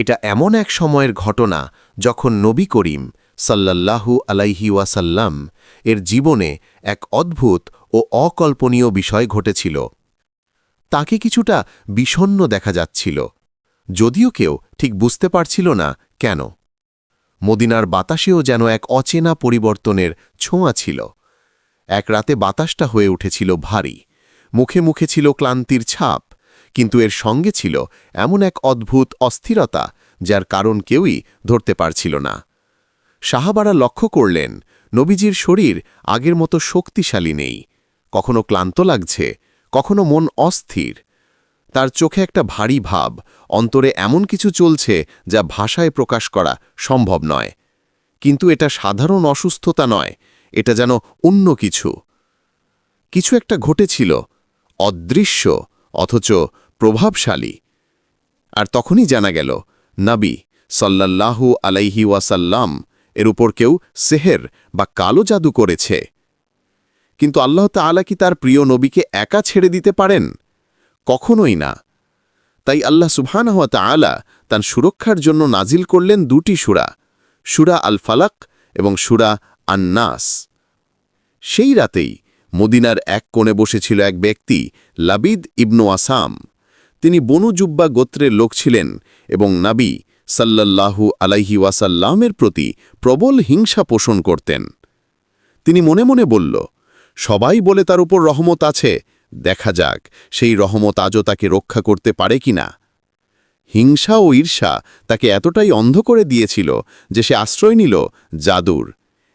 এটা এমন এক সময়ের ঘটনা যখন নবী করিম সাল্লাল্লাহু আলাইহি ওয়াসাল্লাম এর জীবনে এক অদ্ভুত ও অকল্পনীয় বিষয় ঘটেছিল। তাকে কিছুটা বিষণ্ন দেখা যাচ্ছিল, যদিও কেউ ঠিক বুঝতে পারছিল না কেন। মদিনার বাতাসেও যেন এক অচেনা পরিবর্তনের ছোঁয়া ছিল। এক রাতে বাতাসটা হয়ে উঠেছিল ভারী, মুখে মুখে ছিল ক্লান্তির ছাপ। কিন্তু এর সঙ্গে ছিল এমন এক অদ্ভুত অস্থিরতা যার কারণ কেউই ধরতে পারছিল না। সাহাবারা লক্ষ্য করলেন, নবীজির শরীর আগের মতো শক্তিশালী নেই। কখনো ক্লান্ত লাগছে, কখনো মন অস্থির। তার চোখে একটা ভারী ভাব, অন্তরে এমন কিছু চলছে যা ভাষায় প্রকাশ করা সম্ভব নয়। কিন্তু এটা সাধারণ অসুস্থতা নয়, এটা যেন অন্য কিছু। কিছু একটা ঘটেছিল, অদৃশ্য অথচ প্রভাবশালী। আর তখনই জানা গেল, নাবি সল্লাল্লাহু আলাইহি ওয়াসাল্লাম এর উপর কেউ সেহের বা কালো জাদু করেছে। কিন্তু আল্লাহ তাআলা কি তার প্রিয় নবীকে একা ছেড়ে দিতে পারেন? কখনোই না। তাই আল্লাহ সুবহানাহু ওয়া তাআলা তার সুরক্ষার জন্য নাজিল করলেন দুটি সুরা সুরা আল ফালাক এবং সুরা আন্নাস। সেই রাতেই মদিনার এক কোণে বসেছিল এক ব্যক্তি, লাবিদ ইবনু আসাম। তিনি বনুজুব্বা গোত্রের লোক ছিলেন এবং নাবি সাল্লাল্লাহু আলাইহি ওয়াসাল্লামের প্রতি প্রবল হিংসা পোষণ করতেন। তিনি মনে মনে বলল, সবাই বলে তার উপর রহমত আছে, দেখা যাক সেই রহমত আজও তাকে রক্ষা করতে পারে কিনা হিংসা ও ঈর্ষা তাকে এতটাই অন্ধ করে দিয়েছিল যে সে আশ্রয় নিল জাদুর,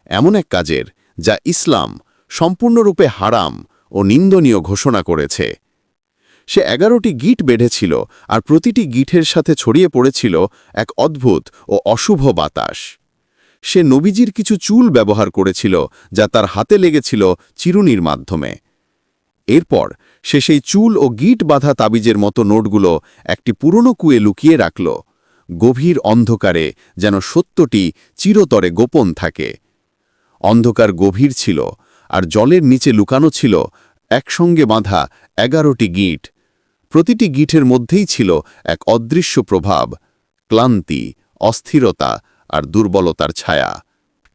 এমন এক কাজের যা ইসলাম সম্পূর্ণরূপে হারাম ও নিন্দনীয় ঘোষণা করেছে। সে এগারোটি গিট বেঁধেছিল আর প্রতিটি গিঠের সাথে ছড়িয়ে পড়েছিল এক অদ্ভুত ও অশুভ বাতাস। সে নবীজির কিছু চুল ব্যবহার করেছিল যা তার হাতে লেগেছিল চিরুনির মাধ্যমে। এরপর সে সেই চুল ও গিট বাঁধা তাবিজের মতো নোটগুলো একটি পুরনো কুয়ে লুকিয়ে রাখল। গভীর অন্ধকারে যেন সত্যটি চিরতরে গোপন থাকে। অন্ধকার গভীর ছিল আর জলের নিচে লুকানো ছিল একসঙ্গে বাঁধা এগারোটি গিট। প্রতিটি গিঠের মধ্যেই ছিল এক অদৃশ্য প্রভাব, ক্লান্তি, অস্থিরতা আর দুর্বলতার ছায়া।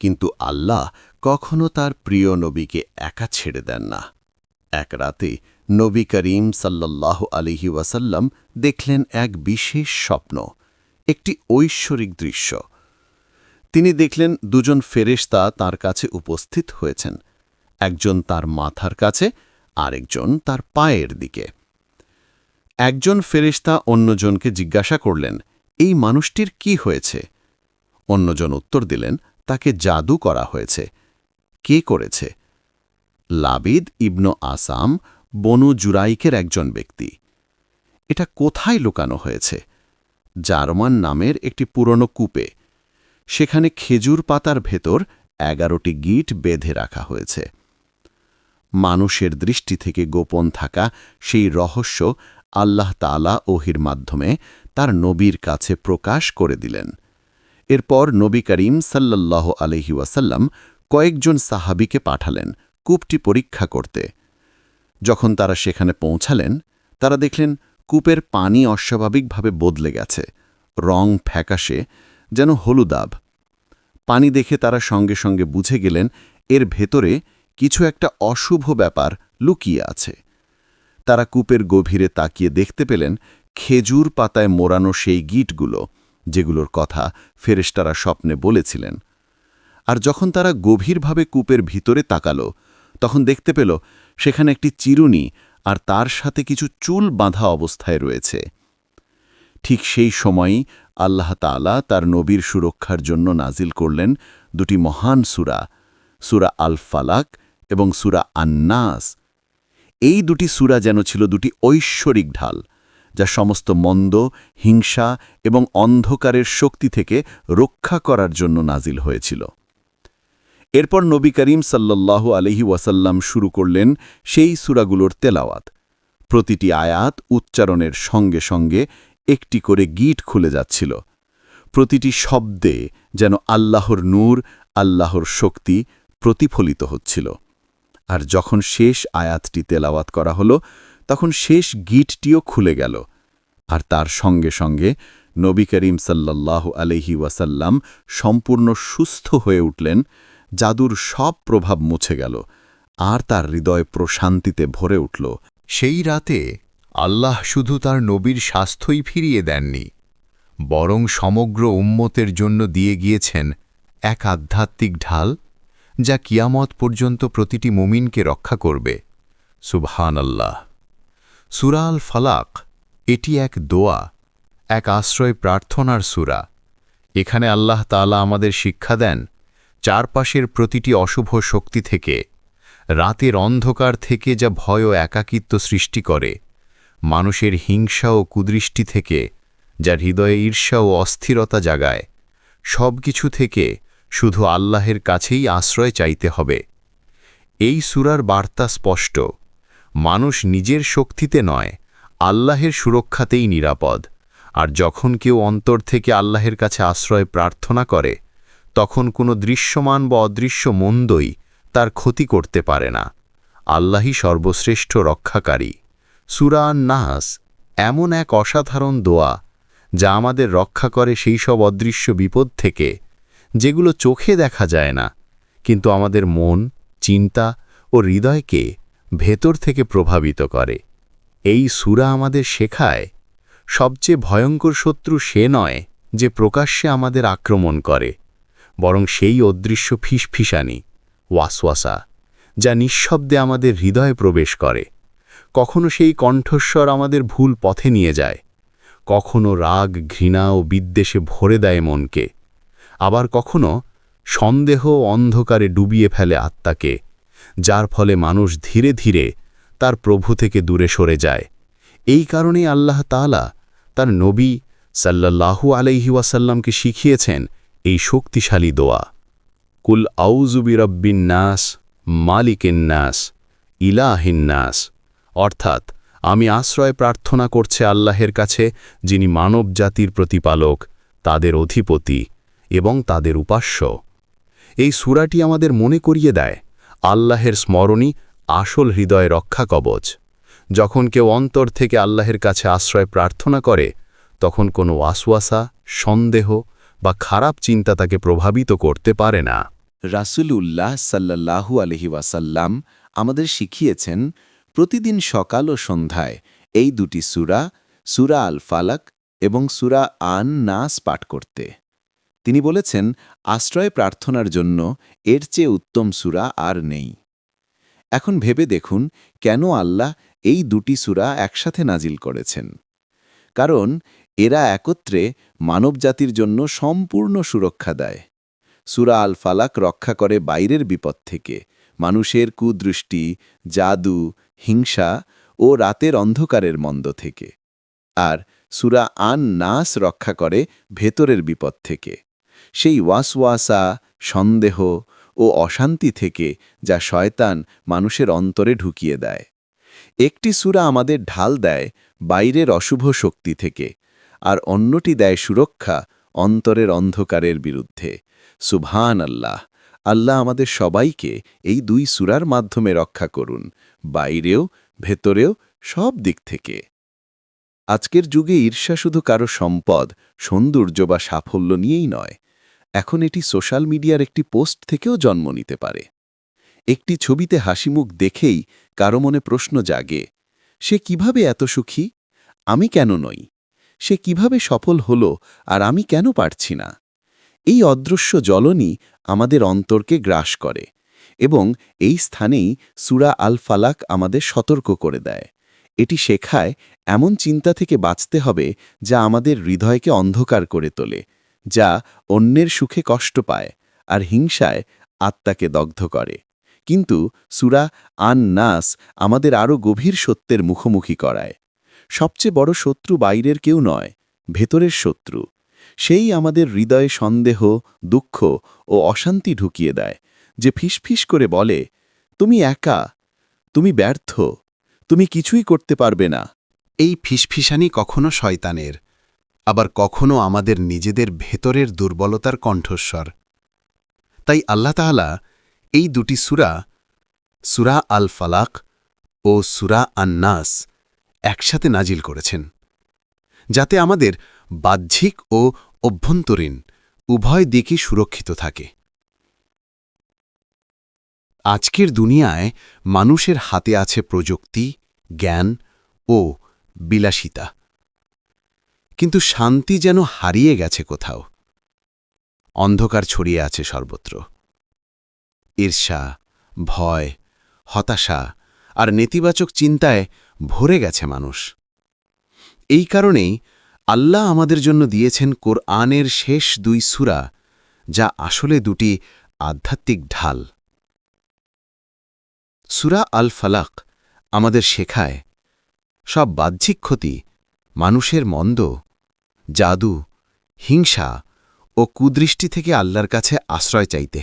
কিন্তু আল্লাহ কখনো তার প্রিয় নবীকে একা ছেড়ে দেন না। এক রাতে নবী করিম সাল্লাল্লাহু আলিহি ওয়াসাল্লাম দেখলেন এক বিশেষ স্বপ্ন, একটি ঐশ্বরিক দৃশ্য। তিনি দেখলেন দুজন ফেরেশতা তার কাছে উপস্থিত হয়েছেন। একজন তার মাথার কাছে, আরেকজন তার পায়ের দিকে। একজন ফেরেশতা অন্যজনকে জিজ্ঞাসা করলেন, এই মানুষটির কি হয়েছে? অন্যজন উত্তর দিলেন, তাকে জাদু করা হয়েছে। কে করেছে? লাবিদ ইবনু আসাম, বনু জুরাইকের একজন ব্যক্তি। এটা কোথায় লুকানো হয়েছে? জার্মান নামের একটি পুরনো কূপে। সেখানে খেজুর পাতার ভেতর এগারোটি গিট বেঁধে রাখা হয়েছে। মানুষের দৃষ্টি থেকে গোপন থাকা সেই রহস্য আল্লাহ তালা ওহির মাধ্যমে তার নবীর কাছে প্রকাশ করে দিলেন। এরপর নবী করিম সাল্লাহ আলহি ওয়াসাল্লাম কয়েকজন সাহাবিকে পাঠালেন কূপটি পরীক্ষা করতে। যখন তারা সেখানে পৌঁছালেন, তারা দেখলেন কূপের পানি অস্বাভাবিকভাবে বদলে গেছে, রং ফ্যাকাশে, যেন হলুদাব পানি দেখে তারা সঙ্গে সঙ্গে বুঝে গেলেন, এর ভেতরে কিছু একটা অশুভ ব্যাপার লুকিয়ে আছে। তারা কূপের গভীরে তাকিয়ে দেখতে পেলেন খেজুর পাতায় মোড়ানো সেই গিটগুলো, যেগুলোর কথা ফেরেস্তারা স্বপ্নে বলেছিলেন। আর যখন তারা গভীরভাবে কূপের ভিতরে তাকালো, তখন দেখতে পেল সেখানে একটি চিরুনি আর তার সাথে কিছু চুল বাঁধা অবস্থায় রয়েছে। ঠিক সেই সময়ই আল্লাহ তালা তার নবীর সুরক্ষার জন্য নাজিল করলেন দুটি মহান সুরা সুরা আল ফালাক এবং সুরা আন্নাস। এই দুটি সুরা যেন ছিল দুটি ঐশ্বরিক ঢাল, যা সমস্ত মন্দ, হিংসা এবং অন্ধকারের শক্তি থেকে রক্ষা করার জন্য নাজিল হয়েছিল। এরপর নবী করিম সাল্লাহ আলহি ওয়াসাল্লাম শুরু করলেন সেই সুরাগুলোর তেলাওয়াত। প্রতিটি আয়াত উচ্চারণের সঙ্গে সঙ্গে একটি করে গিট খুলে যাচ্ছিল। প্রতিটি শব্দে যেন আল্লাহর নূর, আল্লাহর শক্তি প্রতিফলিত হচ্ছিল। আর যখন শেষ আয়াতটি তেলাওয়াত করা হলো, তখন শেষ গিটটিও খুলে গেল। আর তার সঙ্গে সঙ্গে নবী করিম সাল্লাল্লাহ আলহি ওয়াসাল্লাম সম্পূর্ণ সুস্থ হয়ে উঠলেন, জাদুর সব প্রভাব মুছে গেল, আর তার হৃদয় প্রশান্তিতে ভরে উঠল। সেই রাতে আল্লাহ শুধু তার নবীর স্বাস্থ্যই ফিরিয়ে দেননি, বরং সমগ্র উম্মতের জন্য দিয়ে গিয়েছেন এক আধ্যাত্মিক ঢাল যা কিয়ামত পর্যন্ত প্রতিটি মুমিনকে রক্ষা করবে। সুবহান আল্লাহ সুরাল ফালাক এটি এক দোয়া, এক আশ্রয় প্রার্থনার সুরা। এখানে আল্লাহ তাআলা আমাদের শিক্ষা দেন, চারপাশের প্রতিটি অশুভ শক্তি থেকে, রাতের অন্ধকার থেকে যা ভয় ও একাকিত্ব সৃষ্টি করে, মানুষের হিংসা ও কুদৃষ্টি থেকে যা হৃদয়ে ঈর্ষা ও অস্থিরতা জাগায় সব কিছু থেকে শুধু আল্লাহের কাছেই আশ্রয় চাইতে হবে। এই সুরার বার্তা স্পষ্ট। মানুষ নিজের শক্তিতে নয়, আল্লাহের সুরক্ষাতেই নিরাপদ। আর যখন কেউ অন্তর থেকে আল্লাহের কাছে আশ্রয় প্রার্থনা করে, তখন কোনো দৃশ্যমান বা অদৃশ্য মন্দই তার ক্ষতি করতে পারে না। আল্লাহই সর্বশ্রেষ্ঠ রক্ষাকারী। সুরা আন নাহাস এমন এক অসাধারণ দোয়া যা আমাদের রক্ষা করে সেই সব অদৃশ্য বিপদ থেকে যেগুলো চোখে দেখা যায় না, কিন্তু আমাদের মন, চিন্তা ও হৃদয়কে ভেতর থেকে প্রভাবিত করে। এই সুরা আমাদের শেখায়, সবচেয়ে ভয়ঙ্কর শত্রু সে নয় যে প্রকাশ্যে আমাদের আক্রমণ করে, বরং সেই অদৃশ্য ফিসফিসানি, ওয়াসওয়াসা, যা নিঃশব্দে আমাদের হৃদয়ে প্রবেশ করে। কখনো সেই কণ্ঠস্বর আমাদের ভুল পথে নিয়ে যায়, কখনো রাগ, ঘৃণা ও বিদ্বেষে ভরে দেয় মনকে। আবার কখনো সন্দেহ অন্ধকারে ডুবিয়ে ফেলে আত্মাকে, যার ফলে মানুষ ধীরে ধীরে তার প্রভু থেকে দূরে সরে যায়। এই কারণেই আল্লাহ তাআলা তার নবী সাল্লাল্লাহু আলাইহি ওয়াসাল্লামকে শিখিয়েছেন এই শক্তিশালী দোয়া। কুল আউজুবি রব্বিন নাস, মালিকিন নাস, ইলাহিন নাস। অর্থাৎ আমি আশ্রয় প্রার্থনা করছে আল্লাহের কাছে যিনি মানব জাতির প্রতিপালক, তাদের অধিপতি। এবং তাদের উপাস্য। এই সুরাটি আমাদের মনে করিয়ে দেয়, আল্লাহের স্মরণই আসল হৃদয় রক্ষা কবচ। যখন কেউ অন্তর থেকে আল্লাহের কাছে আশ্রয় প্রার্থনা করে, তখন কোনো ওয়াসওয়াসা, সন্দেহ বা খারাপ চিন্তা তাকে প্রভাবিত করতে পারে না। রাসুল উল্লাহ সাল্লাহু আলহি ওয়াসাল্লাম আমাদের শিখিয়েছেন, প্রতিদিন সকাল ও সন্ধ্যায় এই দুটি সুরা সুরা আল ফালাক এবং সুরা আন নাস পাঠ করতে। তিনি বলেছেন, আশ্রয় প্রার্থনার জন্য এর চেয়ে উত্তম সুরা আর নেই। এখন ভেবে দেখুন কেন আল্লাহ এই দুটি সুরা একসাথে নাজিল করেছেন। কারণ এরা একত্রে মানবজাতির জন্য সম্পূর্ণ সুরক্ষা দেয়। সুরা আল ফালাক রক্ষা করে বাইরের বিপদ থেকে। মানুষের কুদৃষ্টি, জাদু, হিংসা ও রাতের অন্ধকারের মন্দ থেকে। আর সুরা আন নাস রক্ষা করে ভেতরের বিপদ থেকে। সেই ওয়াসওয়াসা, সন্দেহ ও অশান্তি থেকে যা শয়তান মানুষের অন্তরে ঢুকিয়ে দেয়। একটি সুরা আমাদের ঢাল দেয় বাইরের অশুভ শক্তি থেকে, আর অন্যটি দেয় সুরক্ষা অন্তরের অন্ধকারের বিরুদ্ধে। সুবহান আল্লাহ আল্লাহ আমাদের সবাইকে এই দুই সুরার মাধ্যমে রক্ষা করুন, বাইরেও, ভেতরেও, সব দিক থেকে। আজকের যুগে ঈর্ষা শুধু কারও সম্পদ, সৌন্দর্য বা সাফল্য নিয়েই নয় এখন এটি সোশ্যাল মিডিয়ার একটি পোস্ট থেকেও জন্ম নিতে পারে। একটি ছবিতে হাসিমুখ দেখেই কারও মনে প্রশ্ন জাগে, সে কীভাবে এত সুখী? আমি কেন নই? সে কীভাবে সফল হল আর আমি কেন পারছি না? এই অদৃশ্য জলনই আমাদের অন্তরকে গ্রাস করে এবং এই স্থানেই সুরা আল ফালাক আমাদের সতর্ক করে দেয়। এটি শেখায় এমন চিন্তা থেকে বাঁচতে হবে যা আমাদের হৃদয়কে অন্ধকার করে তোলে। যা অন্যের সুখে কষ্ট পায় আর হিংসায় আত্মাকে দগ্ধ করে। কিন্তু সুরা আন নাস আমাদের আরও গভীর সত্যের মুখোমুখি করায়। সবচেয়ে বড় শত্রু বাইরের কেউ নয়, ভেতরের শত্রু। সেই আমাদের হৃদয়ে সন্দেহ, দুঃখ ও অশান্তি ঢুকিয়ে দেয়, যে ফিসফিস করে বলে, তুমি একা, তুমি ব্যর্থ, তুমি কিছুই করতে পারবে না। এই ফিসফিসানি কখনো শয়তানের। আবার কখনো আমাদের নিজেদের ভেতরের দুর্বলতার কণ্ঠস্বর। তাই আল্লাহ তাআলা এই দুটি সুরা সুরা আল ফালাক ও সুরা আন্নাস, একসাথে নাজিল করেছেন, যাতে আমাদের বাহ্যিক ও অভ্যন্তরীণ উভয় দিকই সুরক্ষিত থাকে। আজকের দুনিয়ায় মানুষের হাতে আছে প্রযুক্তি, জ্ঞান ও বিলাসিতা। কিন্তু শান্তি যেন হারিয়ে গেছে কোথাও। অন্ধকার ছড়িয়ে আছে সর্বত্র। ঈর্ষা, ভয়, হতাশা আর নেতিবাচক চিন্তায় ভরে গেছে মানুষ। এই কারণেই আল্লাহ আমাদের জন্য দিয়েছেন কোরআনের শেষ দুই সূরা, যা আসলে দুটি আধ্যাত্মিক ঢাল। সুরা আল ফালাক আমাদের শেখায়, সব বাহ্যিক ক্ষতি মানুষের মন্দ জাদু, হিংসা ও কুদৃষ্টি থেকে আল্লাহর কাছে আশ্রয় চাইতে।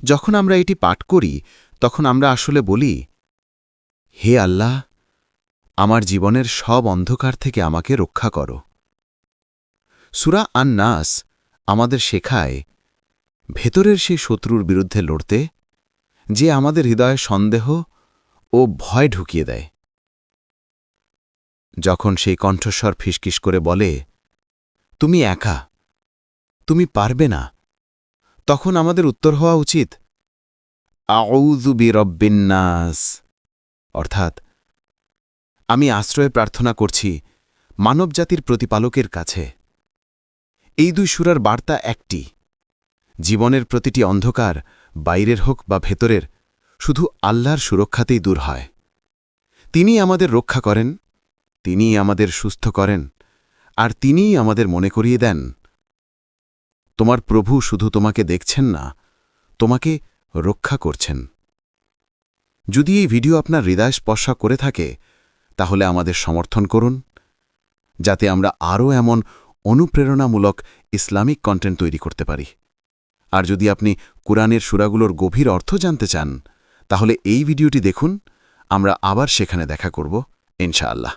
যখন আমরা এটি পাঠ করি, তখন আমরা আসলে বলি, হে আল্লাহ, আমার জীবনের সব অন্ধকার থেকে আমাকে রক্ষা করো। সুরা আন নাস আমাদের শেখায়, ভেতরের সেই শত্রুর বিরুদ্ধে লড়তে, যে আমাদের হৃদয়ে সন্দেহ ও ভয় ঢুকিয়ে দেয়। যখন সেই কণ্ঠস্বর ফিসকিস করে বলে, তুমি একা? তুমি পারবে না? তখন আমাদের উত্তর হওয়া উচিত। আউযু বিরব্বিন্নাস অর্থাৎ, আমি আশ্রয় প্রার্থনা করছি মানবজাতির প্রতিপালকের কাছে। এই দুই সুরার বার্তা একটি। জীবনের প্রতিটি অন্ধকার বাইরের হোক বা ভেতরের, শুধু আল্লাহর সুরক্ষাতেই দূর হয়। তিনি আমাদের রক্ষা করেন তিনিই আমাদের সুস্থ করেন, আর তিনিই আমাদের মনে করিয়ে দেন। তোমার প্রভু শুধু তোমাকে দেখছেন না, তোমাকে রক্ষা করছেন। যদি এই ভিডিও আপনার হৃদয় স্পর্শ করে থাকে, তাহলে আমাদের সমর্থন করুন, যাতে আমরা আরও এমন অনুপ্রেরণামূলক ইসলামিক কন্টেন্ট তৈরি করতে পারি। আর যদি আপনি কোরআনের সুরাগুলোর গভীর অর্থ জানতে চান, তাহলে এই ভিডিওটি দেখুন, আমরা আবার সেখানে দেখা করব, ইনশাআল্লাহ।